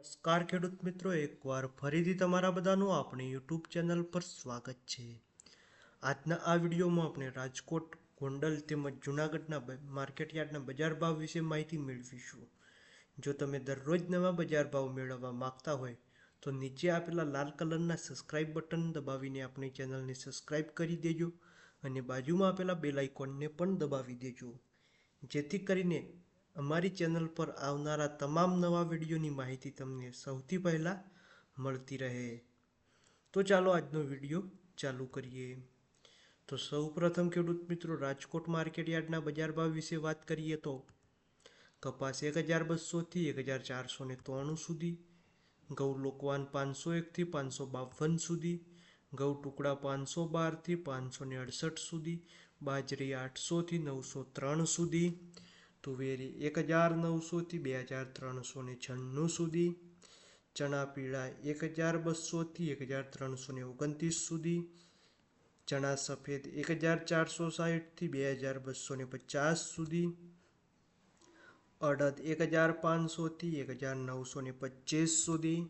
નમસ્કાર ખેડૂત મિત્રો, એકવાર ફરીથી તમારા બધાનું આપણી યુટ્યુબ ચેનલ પર સ્વાગત છે. આજના આ વિડીયોમાં આપણે રાજકોટ, ગોંડલ તેમજ જૂનાગઢના માર્કેટયાર્ડના બજાર ભાવ વિશે માહિતી મેળવીશું. જો તમે દરરોજ નવા બજાર ભાવ મેળવવા માંગતા હોય, તો નીચે આપેલા લાલ કલરના સબસ્ક્રાઇબ બટન દબાવીને આપણી ચેનલને સબસ્ક્રાઇબ કરી દેજો અને બાજુમાં આપેલા બેલ આઇકોનને પણ દબાવી દેજો. જેથી કરીને અમારી ચેનલ પર આવનારા તમામ નવા વિડીયોની માહિતી તમને સૌથી પહેલાં મળતી રહે. તો ચાલો આજનો વીડિયો ચાલુ કરીએ. તો સૌ પ્રથમ ખેડૂત મિત્રો, રાજકોટ માર્કેટયાર્ડના બજાર ભાવ વિશે વાત કરીએ તો કપાસ એક હજાર બસોથી એક હજાર ચારસો ને ત્રાણું સુધી ઘઉં લોકવાન પાંચસો એકથી પાંચસો બાવન સુધી ઘઉં ટુકડા પાંચસો બારથી પાંચસો ને અડસઠ સુધી, બાજરી આઠસોથી નવસો ત્રણ સુધી તુવેરી એક હજાર નવસોથી બે હજાર ત્રણસો ને છન્નું સુધી, ચણા પીળા એક હજાર બસોથી એક હજાર ત્રણસો ને ઓગણત્રીસ સુધી, ચણા સફેદ એક હજાર ચારસો સાહીઠથી બે હજાર બસો ને પચાસ સુધી, અડદ એક હજાર પાંચસોથી એક હજાર નવસો ને પચીસ સુધી,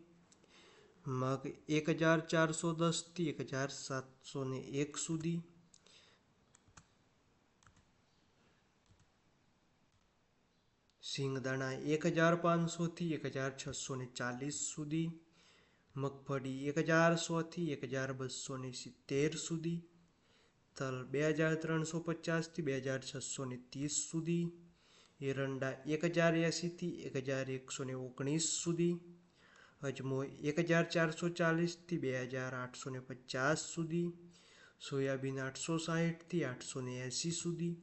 મગ એક હજાર ચારસો દસથી એક હજાર સાતસો ને એક સુધી સિંગદાણા એક હજાર પાંચસોથી એક હજાર છસો ને ચાલીસ સુધી, મગફળી એક હજાર સોથી એક હજાર બસો ને સિત્તેર સુધી, તલ બે હજાર ત્રણસો પચાસથી બે હજાર છસો ને ત્રીસ સુધી, એરંડા એક હજાર એંશીથી એક હજાર એકસો ને ઓગણીસ સુધી, અજમો એક હજાર ચારસો ચાલીસથી બે હજાર આઠસો ને પચાસ સુધી, સોયાબીન આઠસો સાહીઠથી આઠસો ને એંશી સુધી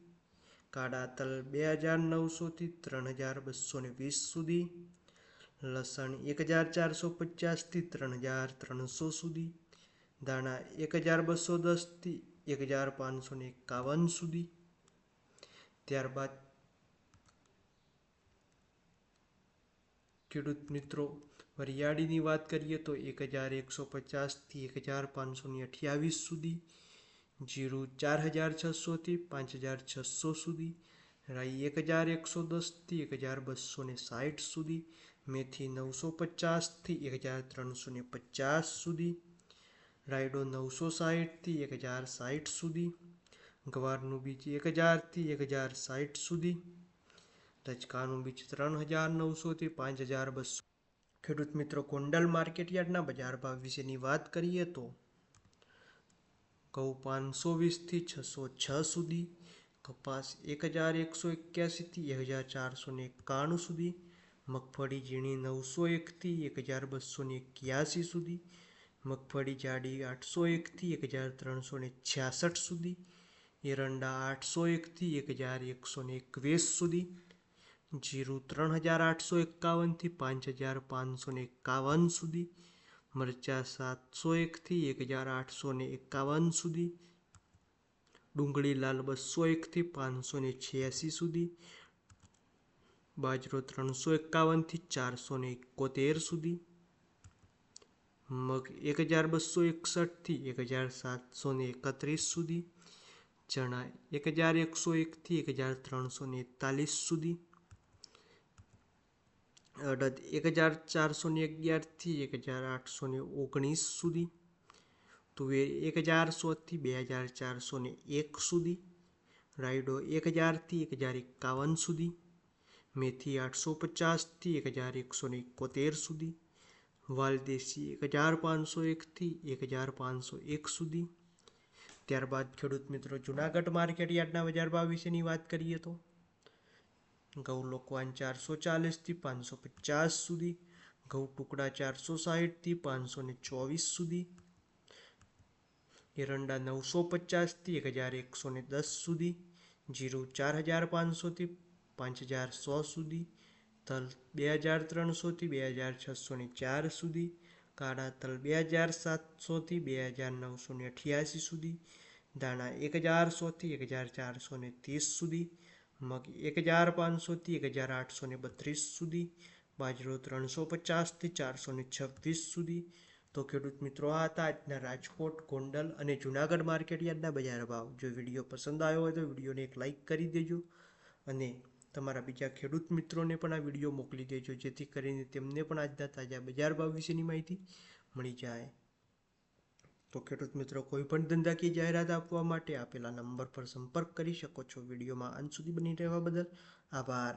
કાળા તલ બે હજાર નવસોથી ત્રણ હજાર બસો ને વીસ સુધી, લસણ એક હજાર ચારસો પચાસથી ત્રણ હજાર ત્રણસો સુધી દાણા એક હજાર બસો દસથી એક હજાર પાંચસો ને એકાવન સુધી. ત્યારબાદ ખેડૂત મિત્રો, વરિયાળીની વાત કરીએ તો એક હજાર એકસો પચાસથી એક હજાર પાંચસો ને અઠ્યાવીસ સુધી જીરું ચાર હજાર છસોથી પાંચ હજાર છસો સુધી, રાઈ એક હજાર એકસો દસથી એક હજાર બસો ને સાઠ સુધી, મેથી નવસો પચાસથી એક હજાર ત્રણસો ને પચાસ સુધી, રાયડો નવસો સાહીઠથી એક હજાર સાઠ સુધી, ગવારનું બીજ એક હજારથી એક હજાર સાઠ સુધી રચકાનું બીજ ત્રણ હજાર નવસોથી પાંચ હજાર બસો ખેડૂત મિત્રો ગોંડલ માર્કેટયાર્ડના બજાર ભાવ વિશેની વાત કરીએ તો ઘઉં પાંચસો વીસથી છસો છ સુધી, કપાસ એક હજાર એકસો એક્યાસીથી એક હજાર ચારસો ને એકાણું સુધી, મગફળી ઝીણી નવસો એકથી એક હજાર બસો ને એક્યાસી સુધી, મગફળી જાડી આઠસો એકથી એક હજાર ત્રણસો ને છ્યાસઠ સુધી, એરંડા આઠસો એકથી એક હજાર એકસો ને એકવીસ સુધી, જીરું ત્રણ હજાર આઠસો એકાવનથી પાંચ હજાર પાંચસો ને એકાવન સુધી મરચાં સાતસો એકથી એક હજાર આઠસો ને એકાવન સુધી, ડુંગળી લાલ બસો એકથી પાંચસો ને છ્યાસી સુધી, બાજરો ત્રણસો એકાવનથી ચારસો ને એકોતેર સુધી, મગ એક હજાર બસો એકસઠથી એક હજાર સાતસો ને એકત્રીસ સુધી, ચણા એક હજાર એકસો એકથી એક હજાર ત્રણસો ને એકતાલીસ સુધી એક હજાર ચારસો ને અગિયારથી એક હજાર આઠસો ને ઓગણીસ સુધી. તુવેર એક હજાર સોથી બે હજાર ચારસો ને એક સુધી. રાયડો એક હજારથી એક હજાર એકાવન સુધી. મેથી આઠસો પચાસથી એક હજાર એકસો ને એકોતેર સુધી. વાલદેશી એક હજાર પાંચસો એકથી એક હજાર પાંચસો એક સુધી. ત્યારબાદ ખેડૂત મિત્રો જુનાગઢ માર્કેટ યાર્ડના બજાર ભાવ વિશેની વાત કરીએ તો ઘઉં લોકવાન ચારસો ચાલીસથી પાંચસો પચાસ સુધી ઘઉં ટુકડા ચારસો સાહીઠથી પાંચસો ને ચોવીસ સુધી એરંડા નવસો પચાસથી એક હજાર એકસો ને દસ સુધી જીરું ચાર હજાર પાંચસોથી પાંચ હજાર સો સુધી તલ બે હજાર ત્રણસોથી બે હજાર છસો ને ચાર સુધી કાળા તલ બે હજાર સાતસોથી બે હજાર નવસો ને અઠ્યાસી સુધી દાણા એક હજાર સોથી એક હજાર ચારસો ને ત્રીસ સુધી મગ એક હજાર પાંચસોથી એક હજાર આઠસો ને બત્રીસ સુધી, બાજરો ત્રણસો પચાસથી ચારસો ને છવ્વીસ સુધી. તો ખેડૂત મિત્રો, આ હતા આજના રાજકોટ, ગોંડલ અને જુનાગઢ માર્કેટ યાર્ડના બજાર ભાવ. જો વીડિયો પસંદ આવ્યો હોય તો વિડીયોને એક લાઇક કરી દેજો અને તમારા બીજા ખેડૂત મિત્રોને પણ આ વીડિયો મોકલી દેજો, જેથી કરીને તેમને પણ આજના તાજા બજાર ભાવ વિશેની માહિતી મળી જાય. તો ખેડૂત મિત્રો, કોઈ પણ ધંધાકીય જાહેરાત આપવા માટે આપેલા નંબર પર સંપર્ક કરી શકો છો. વિડીયોમાં અંત સુધી બની રહેવા બદલ આભાર.